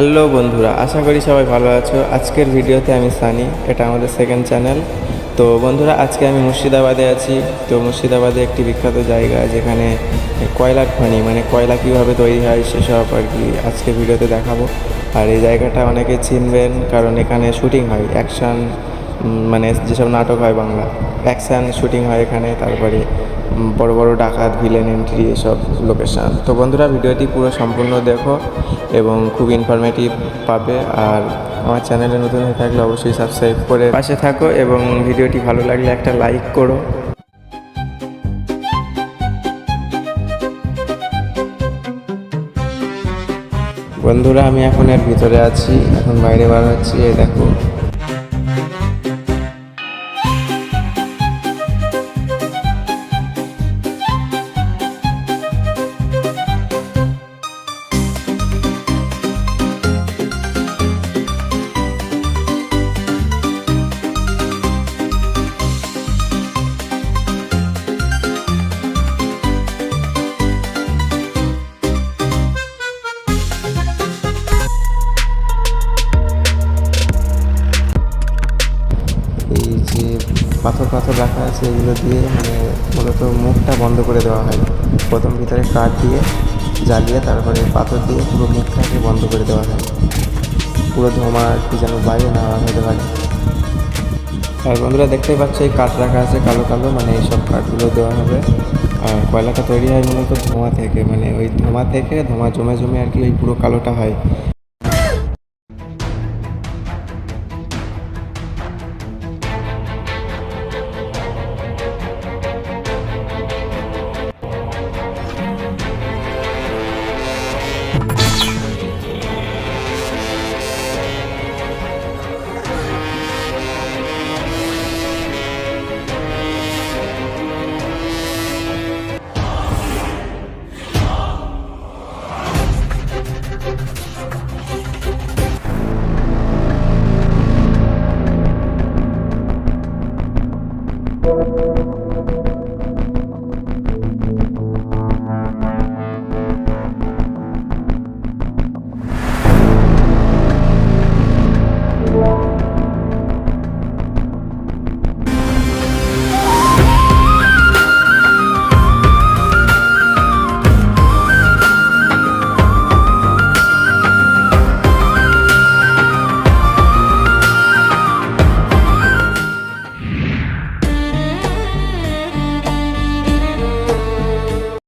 Hello বন্ধুরা, আশা করি সবাই ভালো আছো। আজকের ভিডিওতে আমি সানি, এটা আমাদের সেকেন্ড চ্যানেল তো বন্ধুরা, আজকে আমি মুর্শিদাবাদে আছি। তো মুর্শিদাবাদে একটি বিখ্যাত জায়গা, যেখানে কয়লা খনি মানে কয়লা কীভাবে তৈরি হয় সেসব আর কি আজকে ভিডিওতে দেখাবো। আর এই জায়গাটা অনেকে চিনবেন, কারণ এখানে শুটিং হয়। অ্যাকশান মানে যেসব নাটক হয় বাংলা অ্যাকশান শুটিং হয় এখানে, তারপরে বড় বড় ডাকাত ভিলেন এন্ট্রি এসব লোকেশান তো বন্ধুরা, ভিডিওটি পুরো সম্পূর্ণ দেখো এবং খুব ইনফরমেটিভ পাবে। আর আমার চ্যানেলে নতুন হয়ে থাকলে অবশ্যই সাবস্ক্রাইব করে পাশে থাকো এবং ভিডিওটি ভালো লাগলে একটা লাইক করো। বন্ধুরা, আমি এখন এর ভিতরে আছি। এখন বাইরে বার হচ্ছি, এই দেখো। এই যে পাথর পাথর রাখা আছে এগুলো দিয়ে মানে মূলত মুখটা বন্ধ করে দেওয়া হয়। প্রথম ভিতরে কাঠ দিয়ে জ্বালিয়ে তারপরে পাথর দিয়ে পুরো মুখটাকে বন্ধ করে দেওয়া হয়। পুরো ধোঁয়া কি যেন বাইরে না হতে পারে। আর বন্ধুরা দেখতেই পাচ্ছ, এই কাঠ রাখা আছে কালো কালো মানে এইসব কাঠগুলো দেওয়া হবে। আর কয়লাটা তৈরি হয় মূলত ধোঁয়া থেকে মানে ওই ধোঁয়া থেকে ধোঁয়া জমে জমে আর কি ওই পুরো কালোটা হয়।